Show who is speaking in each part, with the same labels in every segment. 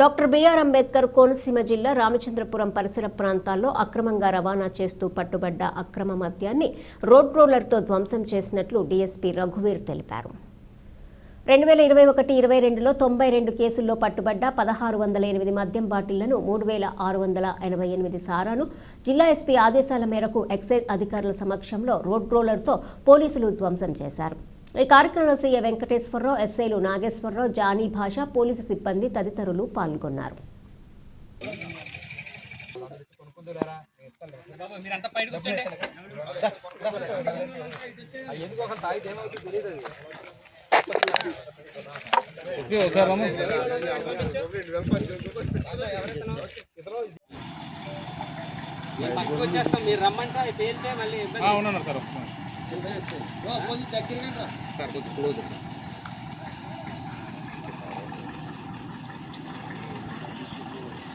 Speaker 1: Doctor BR Ambedkar Konaseema జిల్లా రామచంద్రపురం పరిసర ప్రాంతాల్లో అక్రమంగా రవాణా చేస్తూ పట్టుబడ్డ అక్రమ మద్యాన్ని రోడ్ రోలర్తో ధ్వంసం చేసినట్లు డీఎస్పీ రఘువీర్ తెలిపారు. రెండు వేల ఇరవై ఒకటి ఇరవై రెండులో తొంభై రెండు కేసుల్లో పట్టుబడ్డ పదహారు వందల ఎనిమిది మద్యం బాటిళ్ళను మూడు వేల ఆరు వందల ఎనభై ఎనిమిది సారాను జిల్లా ఎస్పీ ఆదేశాల మేరకు ఎక్సైజ్ అధికారుల సమక్షంలో రోడ్ రోలర్తో పోలీసులు ధ్వంసం చేశారు. ఈ కార్యక్రమంలో సీఏ వెంకటేశ్వరరావు ఎస్ఐలు నాగేశ్వరరావు జానీ భాష పోలీసు సిబ్బంది తదితరులు పాల్గొన్నారు
Speaker 2: మీరు రమ్మంటే అది పేలితే మళ్ళీ.
Speaker 3: అవునన్నారు సార్
Speaker 2: సార్ కొంచెం క్లోజ్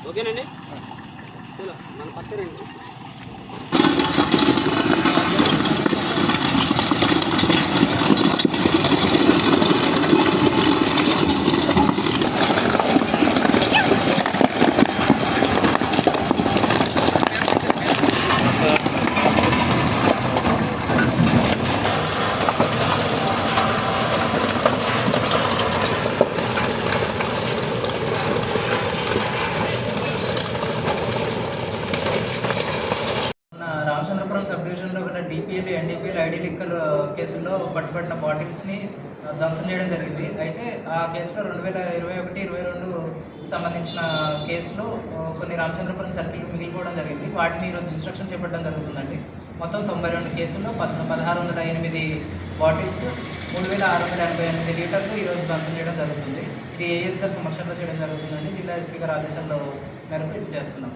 Speaker 2: ఓకేనండి మన పక్క రండి
Speaker 4: మన రామచంద్రపురం సబ్ డివిజన్లో ఉన్న డిపిఎల్ ఎన్డీపీఎల్ ఐడి లిక్కల కేసుల్లో పట్టుబడిన బాటిల్స్ని ధ్వంసం చేయడం జరిగింది. అయితే ఆ కేసులో రెండు వేల ఇరవై ఒకటి ఇరవై రెండు సంబంధించిన కేసులో కొన్ని రామచంద్రపురం సర్కిల్ మిగిలిపోవడం జరిగింది. వాటిని ఈరోజు ఇన్స్ట్రక్షన్ చేపట్టడం జరుగుతుందండి. మొత్తం తొంభై రెండు కేసుల్లో పద్ పదహారు వందల ఎనిమిది బాటిల్స్ మూడు వేల ఆరు వందల ఎనభై ఎనిమిది లీటర్లు ఈరోజు ధ్వంసం చేయడం జరుగుతుంది. ఇది ఏఎస్ గారి సమక్షంలో చేయడం జరుగుతుందండి. జిల్లా ఎస్పీ గారి ఆదేశాల మేరకు ఇది చేస్తున్నాం.